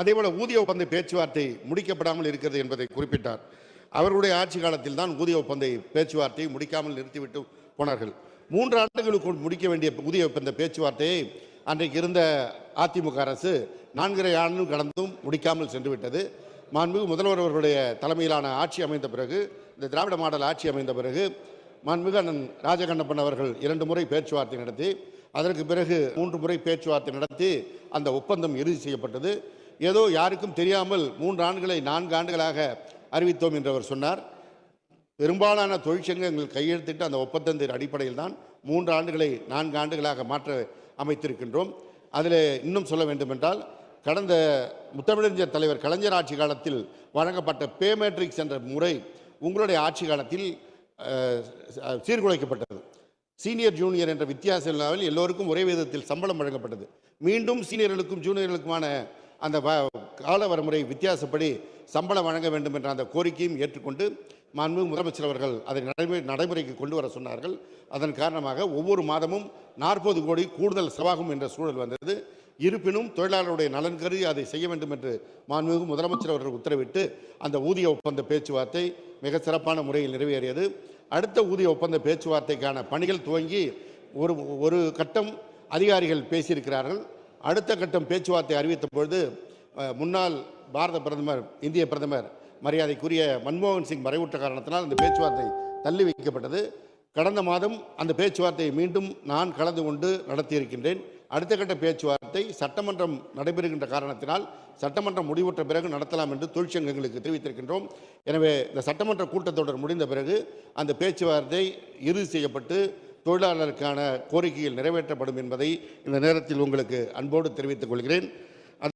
அதேபோல் ஊதிய ஒப்பந்த பேச்சுவார்த்தை முடிக்கப்படாமல் இருக்கிறது என்பதை குறிப்பிட்டார். அவர்களுடைய ஆட்சி காலத்தில் தான் ஊதிய ஒப்பந்த பேச்சுவார்த்தையை முடிக்காமல் நிறுத்திவிட்டு போனார்கள். மூன்று ஆண்டுகளுக்குள் முடிக்க வேண்டிய ஊதிய ஒப்பந்த பேச்சுவார்த்தையை அன்றைக்கு இருந்த அதிமுக அரசு நான்கரை ஆண்டு கடந்தும் முடிக்காமல் சென்று விட்டது மாண்புமிகு முதல்வர் அவர்களுடைய தலைமையிலான ஆட்சி அமைந்த பிறகு இந்த திராவிட மாடல் ஆட்சி அமைந்த பிறகு மாண்புமிகு அண்ணன் ராஜகண்ணப்பன் அவர்கள் இரண்டு முறை பேச்சுவார்த்தை நடத்தி அதற்கு பிறகு மூன்று முறை பேச்சுவார்த்தை நடத்தி அந்த ஒப்பந்தம் இறுதி செய்யப்பட்டது. ஏதோ யாருக்கும் தெரியாமல் மூன்று ஆண்டுகளை நான்கு ஆண்டுகளாக அறிவித்தோம் என்று அவர் சொன்னார். பெரும்பாலான தொழிற்சங்கங்கள் கையெழுத்திட்டு அந்த ஒப்பந்தத்தின் அடிப்படையில் தான் மூன்று ஆண்டுகளை நான்கு ஆண்டுகளாக மாற்ற அமைத்திருக்கின்றோம். அதில் இன்னும் சொல்ல வேண்டுமென்றால் கடந்த முத்தமிழறிஞர் தலைவர் கலைஞர் ஆட்சி காலத்தில் வழங்கப்பட்ட பே மேட்ரிக்ஸ் என்ற முறை உங்களுடைய ஆட்சி காலத்தில் சீர்குலைக்கப்பட்டது. சீனியர் ஜூனியர் என்ற வித்தியாசம் இல்லாமல் எல்லோருக்கும் ஒரே விதத்தில் சம்பளம் வழங்கப்பட்டது. மீண்டும் சீனியர்களுக்கும் ஜூனியர்களுக்குமான அந்த வ- கால வரமுறை வித்தியாசப்படி சம்பளம் வழங்க வேண்டும் என்ற அந்த கோரிக்கையும் ஏற்றுக்கொண்டு மாண்பு முதலமைச்சர் அவர்கள் அதை நடைமுறை நடைமுறைக்கு கொண்டு வர சொன்னார்கள். அதன் காரணமாக ஒவ்வொரு மாதமும் நாற்பது கோடி கூடுதல் செலவாகும் என்ற சூழல் வந்தது. இருப்பினும் தொழிலாளருடைய நலன் கருதி அதை செய்ய வேண்டும் என்று மாண்புமிகு முதலமைச்சர் அவர்கள் உத்தரவிட்டு அந்த ஊதிய ஒப்பந்த பேச்சுவார்த்தை மிக சிறப்பான முறையில் நிறைவேறியது. அடுத்த ஊதிய ஒப்பந்த பேச்சுவார்த்தைக்கான பணிகள் துவங்கி ஒரு ஒரு கட்டம் அதிகாரிகள் பேசியிருக்கிறார்கள். அடுத்த கட்டம் பேச்சுவார்த்தை அறிவித்த பொழுது முன்னாள் பாரத பிரதமர் இந்திய பிரதமர் மரியாதைக்குரிய மன்மோகன் சிங் மறைவுற்ற காரணத்தினால் அந்த பேச்சுவார்த்தை தள்ளி வைக்கப்பட்டது. கடந்த மாதம் அந்த பேச்சுவார்த்தையை மீண்டும் நான் கலந்து கொண்டு நடத்தியிருக்கின்றேன். அடுத்த கட்ட பேச்சுவார்த்தை சட்டமன்றம் நடைபெறுகின்ற காரணத்தினால் சட்டமன்றம் முடிவுற்ற பிறகு நடத்தலாம் என்று தொழிற்சங்கங்களுக்கு தெரிவித்திருக்கின்றோம். எனவே இந்த சட்டமன்ற கூட்டத்தொடர் முடிந்த பிறகு அந்த பேச்சுவார்த்தை இறுதி செய்யப்பட்டு தொழிலாளருக்கான கோரிக்கைகள் நிறைவேற்றப்படும் என்பதை இந்த நேரத்தில் உங்களுக்கு அன்போடு தெரிவித்துக் கொள்கிறேன்.